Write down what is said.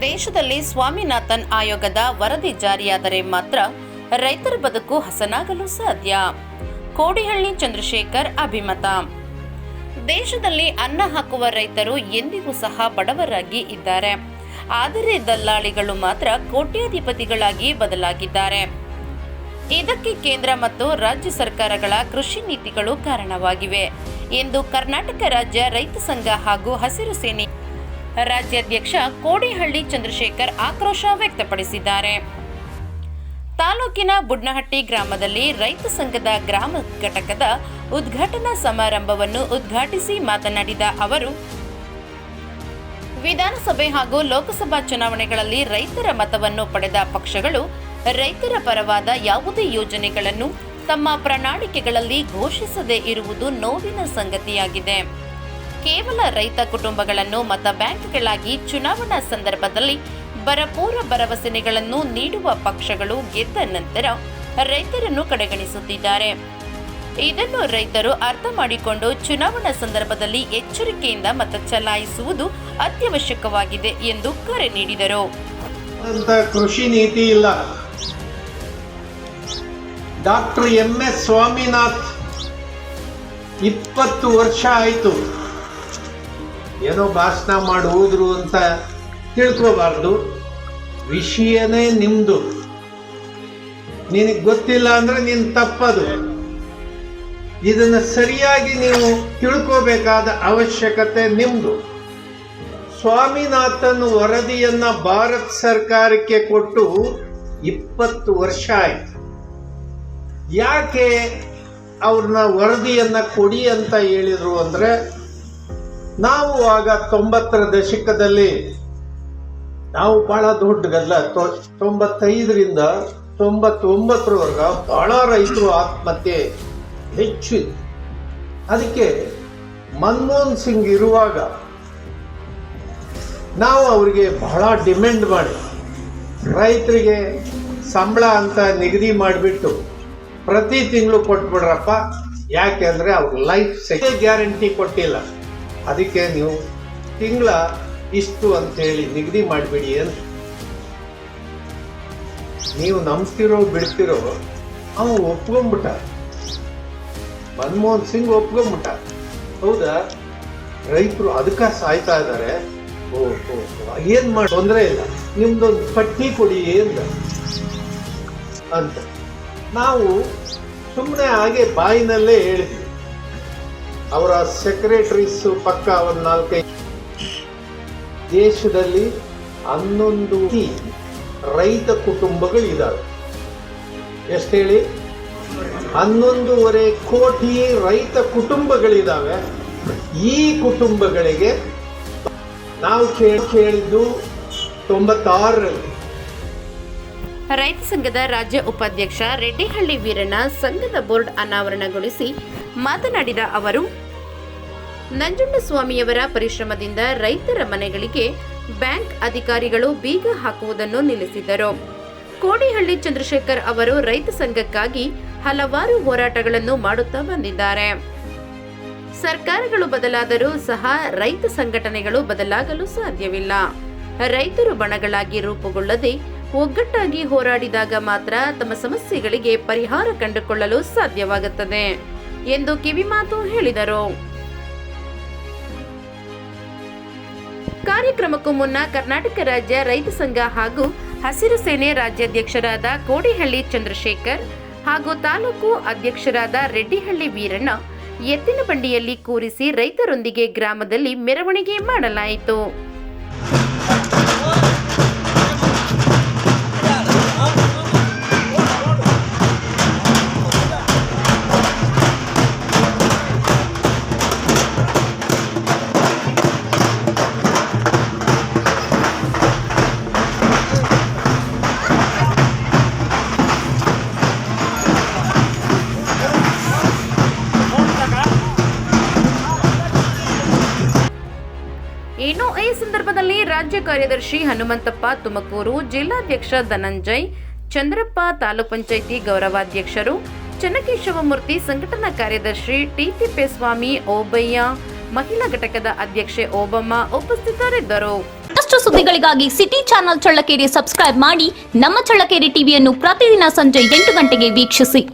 ದೇಶದಲ್ಲಿ ಸ್ವಾಮಿನಾಥನ್ ಆಯೋಗದ ವರದಿ ಜಾರಿಯಾದರೆ ಮಾತ್ರ ರೈತರ ಬದುಕು ಹಸನಾಗಲು ಸಾಧ್ಯ. ಕೋಡಿಹಳ್ಳಿ ಚಂದ್ರಶೇಖರ್ ಅಭಿಮತ. ದೇಶದಲ್ಲಿ ಅನ್ನ ಹಾಕುವ ರೈತರು ಎಂದಿಗೂ ಸಹ ಬಡವರಾಗಿ ಇದ್ದಾರೆ. ಆದರೆ ದಲ್ಲಾಳಿಗಳು ಮಾತ್ರ ಕೋಟ್ಯಾಧಿಪತಿಗಳಾಗಿ ಬದಲಾಗಿದ್ದಾರೆ. ಇದಕ್ಕೆ ಕೇಂದ್ರ ಮತ್ತು ರಾಜ್ಯ ಸರ್ಕಾರಗಳ ಕೃಷಿ ನೀತಿಗಳು ಕಾರಣವಾಗಿವೆ ಎಂದು ಕರ್ನಾಟಕ ರಾಜ್ಯ ರೈತ ಸಂಘ ಹಾಗೂ ಹಸಿರು ಸೇನೆ ರಾಜ್ಯಾಧ್ಯಕ್ಷ ಕೋಡಿಹಳ್ಳಿ ಚಂದ್ರಶೇಖರ್ ಆಕ್ರೋಶ ವ್ಯಕ್ತಪಡಿಸಿದ್ದಾರೆ. ತಾಲೂಕಿನ ಬುಡ್ನಹಟ್ಟಿ ಗ್ರಾಮದಲ್ಲಿ ರೈತ ಸಂಘದ ಗ್ರಾಮ ಘಟಕದ ಉದ್ಘಾಟನಾ ಸಮಾರಂಭವನ್ನು ಉದ್ಘಾಟಿಸಿ ಮಾತನಾಡಿದ ಅವರು, ವಿಧಾನಸಭೆ ಹಾಗೂ ಲೋಕಸಭಾ ಚುನಾವಣೆಗಳಲ್ಲಿ ರೈತರ ಮತವನ್ನು ಪಡೆದ ಪಕ್ಷಗಳು ರೈತರ ಪರವಾದ ಯಾವುದೇ ಯೋಜನೆಗಳನ್ನು ತಮ್ಮ ಪ್ರಣಾಳಿಕೆಗಳಲ್ಲಿ ಘೋಷಿಸದೇ ಇರುವುದು ನೋವಿನ ಸಂಗತಿಯಾಗಿದೆ. ಕೇವಲ ರೈತ ಕುಟುಂಬಗಳನ್ನು ಮತ ಬ್ಯಾಂಕ್ಗಳಾಗಿ ಚುನಾವಣಾ ಸಂದರ್ಭದಲ್ಲಿ ಬರಪೂರ ಭರವಸೆಗಳನ್ನು ನೀಡುವ ಪಕ್ಷಗಳು ಗೆದ್ದ ನಂತರ ರೈತರನ್ನು ಕಡೆಗಣಿಸುತ್ತಿದ್ದಾರೆ. ಇದನ್ನು ರೈತರು ಅರ್ಥ ಮಾಡಿಕೊಂಡು ಚುನಾವಣಾ ಸಂದರ್ಭದಲ್ಲಿ ಎಚ್ಚರಿಕೆಯಿಂದ ಮತ ಚಲಾಯಿಸುವುದು ಅತ್ಯವಶ್ಯಕವಾಗಿದೆ ಎಂದು ಕರೆ ನೀಡಿದರು. ಕೃಷಿ ನೀತಿ ಇಲ್ಲ. ಡಾಕ್ಟರ್ ಎಂ ಎಸ್ ಸ್ವಾಮಿನಾಥ್ ಇಪ್ಪತ್ತು ವರ್ಷ ಆಯಿತು. ಏನೋ ಭಾಷಣ ಮಾಡಿ ಹೋದ್ರು ಅಂತ ತಿಳ್ಕೋಬಾರ್ದು. ವಿಷಯನೇ ನಿಮ್ಮದು ನಿನಗೆ ಗೊತ್ತಿಲ್ಲ ಅಂದ್ರೆ ನೀನು ತಪ್ಪದು. ಇದನ್ನು ಸರಿಯಾಗಿ ನೀವು ತಿಳ್ಕೋಬೇಕಾದ ಅವಶ್ಯಕತೆ ನಿಮ್ಮದು ಸ್ವಾಮಿನಾಥನ್ ವರದಿಯನ್ನು ಭಾರತ ಸರ್ಕಾರಕ್ಕೆ ಕೊಟ್ಟು ಇಪ್ಪತ್ತು ವರ್ಷ ಆಯ್ತು. ಯಾಕೆ ಅವ್ರನ್ನ ವರದಿಯನ್ನ ಕೊಡಿ ಅಂತ ಹೇಳಿದ್ರು ಅಂದ್ರೆ ನಾವು ಆಗ ತೊಂಬತ್ತರ ದಶಕದಲ್ಲಿ ನಾವು ಬಹಳ ದೊಡ್ಡ ಗದ್ದಲ ತೊಂಬತ್ತೈದರಿಂದ ತೊಂಬತ್ತೊಂಬತ್ತರವರೆಗ ಬಹಳ ರೈತರು ಆತ್ಮಹತ್ಯೆ ಹೆಚ್ಚು ಇತ್ತು. ಅದಕ್ಕೆ ಮನಮೋಹನ್ ಸಿಂಗ್ ಇರುವಾಗ ನಾವು ಅವರಿಗೆ ಬಹಳ ಡಿಮ್ಯಾಂಡ್ ಮಾಡಿ, ರೈತರಿಗೆ ಸಂಬಳ ಅಂತ ನಿಗದಿ ಮಾಡಿಬಿಟ್ಟು ಪ್ರತಿ ತಿಂಗಳು ಕೊಟ್ಬಿಡ್ರಪ್ಪ. ಯಾಕೆ ಅಂದರೆ ಅವ್ರ ಲೈಫ್ ಸೆಕೆ ಗ್ಯಾರಂಟಿ ಕೊಟ್ಟಿಲ್ಲ. ಅದಕ್ಕೆ ನೀವು ತಿಂಗಳ ಇಷ್ಟು ಅಂತೇಳಿ ನಿಗದಿ ಮಾಡಿಬಿಡಿ ಅಂತ ನೀವು ನಂಬ್ತಿರೋ ಬಿಡ್ತಿರೋ ಅವನು ಒಪ್ಕೊಂಬಿಟ್ಟ. ಮನಮೋಹನ್ ಸಿಂಗ್ ಒಪ್ಕೊಂಬಿಟ್ಟ. ಹೌದಾ? ರೈತರು ಅದಕ್ಕ ಸಾಯ್ತಾ ಇದ್ದಾರೆ ಏನ್ ಮಾಡಿ, ತೊಂದರೆ ಇಲ್ಲ. ನಿಮ್ದೊಂದು ಪಟ್ಟಿ ಕೊಡಿ ಅಂತ ಅಂತ. ನಾವು ಸುಮ್ಮನೆ ಹಾಗೆ ಬಾಯಿನಲ್ಲೇ ಹೇಳಿದ್ವಿ. ಅವರ ಸೆಕ್ರೆಟರೀಸು ಪಕ್ಕ ಒಂದು ನಾಲ್ಕೈದು ದೇಶದಲ್ಲಿ ಹನ್ನೊಂದು ರೈತ ಕುಟುಂಬಗಳಿದ್ದಾವೆ ಎಷ್ಟು ಹೇಳಿ? ಹನ್ನೊಂದೂವರೆ ಕೋಟಿ ರೈತ ಕುಟುಂಬಗಳಿದ್ದಾವೆ. ಈ ಕುಟುಂಬಗಳಿಗೆ ನಾವು ಕೇಳಿ ಕೇಳಿದ್ದು ತೊಂಬತ್ತಾರರಲ್ಲಿ. ರೈತ ಸಂಘದ ರಾಜ್ಯ ಉಪಾಧ್ಯಕ್ಷ ರೆಡ್ಡಿಹಳ್ಳಿ ವೀರಣ್ಣ ಸಂಘದ ಬೋರ್ಡ್ ಅನಾವರಣಗೊಳಿಸಿ ಮಾತನಾಡಿದ ಅವರು, ನಂಜುಂಡಸ್ವಾಮಿಯವರ ಪರಿಶ್ರಮದಿಂದ ರೈತರ ಮನೆಗಳಿಗೆ ಬ್ಯಾಂಕ್ ಅಧಿಕಾರಿಗಳು ಬೀಗ ಹಾಕುವುದನ್ನು ನಿಲ್ಲಿಸಿದರು ಕೋಡಿಹಳ್ಳಿ ಚಂದ್ರಶೇಖರ್ ಅವರು ರೈತ ಸಂಘಕ್ಕಾಗಿ ಹಲವಾರು ಹೋರಾಟಗಳನ್ನು ಮಾಡುತ್ತಾ ಬಂದಿದ್ದಾರೆ. ಸರ್ಕಾರಗಳು ಬದಲಾದರೂ ಸಹ ರೈತ ಸಂಘಟನೆಗಳು ಬದಲಾಗಲು ಸಾಧ್ಯವಿಲ್ಲ. ರೈತರು ಬಣಗಳಾಗಿ ರೂಪುಗೊಳ್ಳದೆ ಒಗ್ಗಟ್ಟಾಗಿ ಹೋರಾಡಿದಾಗ ಮಾತ್ರ ತಮ್ಮ ಸಮಸ್ಯೆಗಳಿಗೆ ಪರಿಹಾರ ಕಂಡುಕೊಳ್ಳಲು ಸಾಧ್ಯವಾಗುತ್ತದೆ. ಎಂದು ಕಿವಿಮಾತು ಹೇಳಿದರು. ಕಾರ್ಯಕ್ರಮಕ್ಕೂ ಮುನ್ನ ಕರ್ನಾಟಕ ರಾಜ್ಯ ರೈತ ಸಂಘ ಹಾಗೂ ಹಸಿರು ಸೇನೆ ರಾಜ್ಯಾಧ್ಯಕ್ಷರಾದ ಕೋಡಿಹಳ್ಳಿ ಚಂದ್ರಶೇಖರ್ ಹಾಗೂ ತಾಲೂಕು ಅಧ್ಯಕ್ಷರಾದ ರೆಡ್ಡಿಹಳ್ಳಿ ವೀರಣ್ಣ ಎತ್ತಿನ ಬಂಡಿಯಲ್ಲಿ ಕೂರಿಸಿ ರೈತರೊಂದಿಗೆ ಗ್ರಾಮದಲ್ಲಿ ಮೆರವಣಿಗೆ ಮಾಡಲಾಯಿತು. ರಾಜ್ಯ ಕಾರ್ಯದರ್ಶಿ ಹನುಮಂತಪ್ಪ ತುಮಕೂರು ಜಿಲ್ಲಾಧ್ಯಕ್ಷ ಧನಂಜಯ್, ಚಂದ್ರಪ್ಪ ತಾಲೂಕ್ ಪಂಚಾಯಿತಿ ಗೌರವಾಧ್ಯಕ್ಷರು, ಚನ್ನಕೇಶವಮೂರ್ತಿ ಸಂಘಟನಾ ಕಾರ್ಯದರ್ಶಿ ಟಿ ತಿಪ್ಪೇಸ್ವಾಮಿ ಓಬಯ್ಯ, ಮಹಿಳಾ ಘಟಕದ ಅಧ್ಯಕ್ಷೆ ಓಬಮ್ಮ ಉಪಸ್ಥಿತರಿದ್ದರು. ಮತ್ತಷ್ಟು ಸುದ್ದಿಗಳಿಗಾಗಿ ಸಿಟಿ ಚಾನೆಲ್ ಚಳ್ಳಕೆರೆ ಸಬ್ಸ್ಕ್ರೈಬ್ ಮಾಡಿ, ನಮ್ಮ ಚಳ್ಳಕೆರೆ ಟಿವಿಯನ್ನು ಪ್ರತಿದಿನ ಸಂಜೆ ಎಂಟು ಗಂಟೆಗೆ ವೀಕ್ಷಿಸಿ.